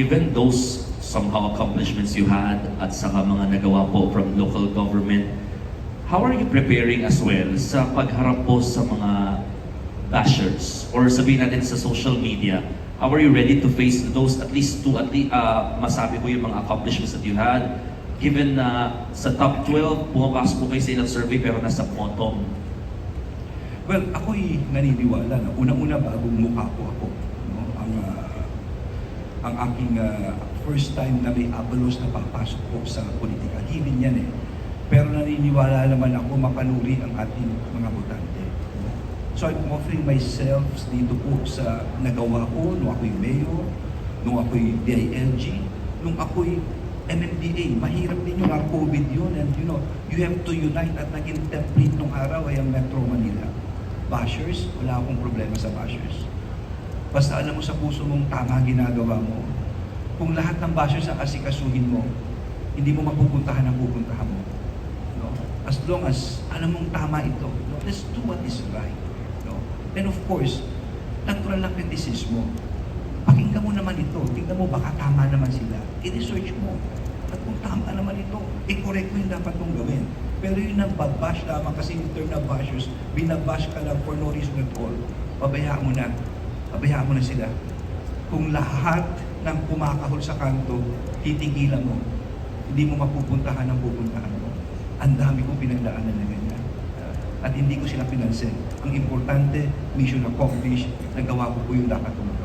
given those somehow accomplishments you had at saka mga nagawa po from local government, how are you preparing as well sa pagharap po sa mga bashers or sabihin natin sa social media? How are you ready to face those at least two, at least, masabi ko yung mga accomplishments that you had? Given na sa top 12, pumapasok po kayo sa ilang survey pero nasa bottom. Well, ako'y naniniwala na unang-una bagong mukha ko ako. No? Ang, ah, ang aking ah, first time na may abalos na papasok po sa politika. Given yan eh. Pero naniniwala naman ako mapanuri ang ating mga botante. So I'm offering myself dito po sa nagawa ko nung ako'y mayor, nung ako'y DILG, nung ako'y MMDA. Mahirap din yung COVID yun and you know, you have to unite at naging template nung araw ay ang Metro Manila. Bashers, wala akong problema sa bashers. Basta alam mo sa puso mong tama ginagawa mo. Kung lahat ng bashers ang asikasuhin mo, hindi mo mapupuntahan ang pupuntahan mo. No? As long as alam mong tama ito, no? let's do what is right. No? And of course, natural lang kritisismo. Pakinggan mo naman ito. Tingnan mo, baka tama naman sila. I-research mo. At kung tama naman ito, i-correct mo yung dapat mong gawin. Pero yun ang babash lamang kasi yung term na bashers, binabash ka lang for no reason at all. Pabayaan mo na. Pabayaan mo na sila. Kung lahat ng kumakahol sa kanto, titigilan mo, hindi mo mapupuntahan ang pupuntahan mo. Ang dami kong pinagdaanan na ganyan. At hindi ko sila pinansin. Ang importante, mission accomplished, nagawa ko po yung dapat kong